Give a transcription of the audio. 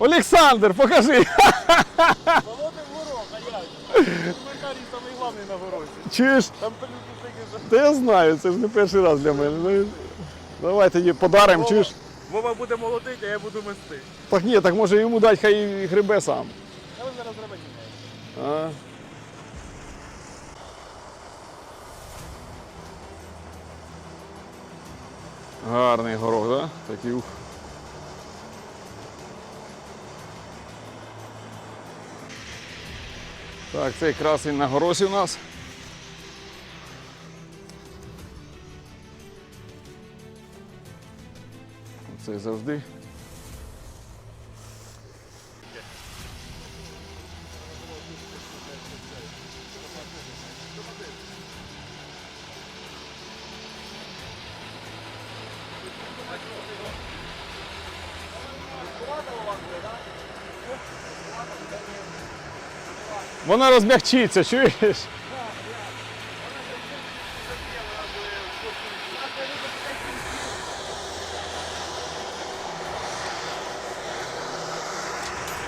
Олександр, покажи. Володимир горох, а як? Коментарій самий головний на горохі. Чуєш? Там. Та я знаю, це ж не перший раз для мене. Ну, давай тоді подаримо, чуєш? Вова буде молодити, а я буду мести. Так ні, так може йому дати, хай і грибе сам. Я ви зараз робити. А? Гарний горох, так? Да? Такий ух. Так, цей красень на горосі у нас. Оцей завжди. Вона розмягчиться, чуєш?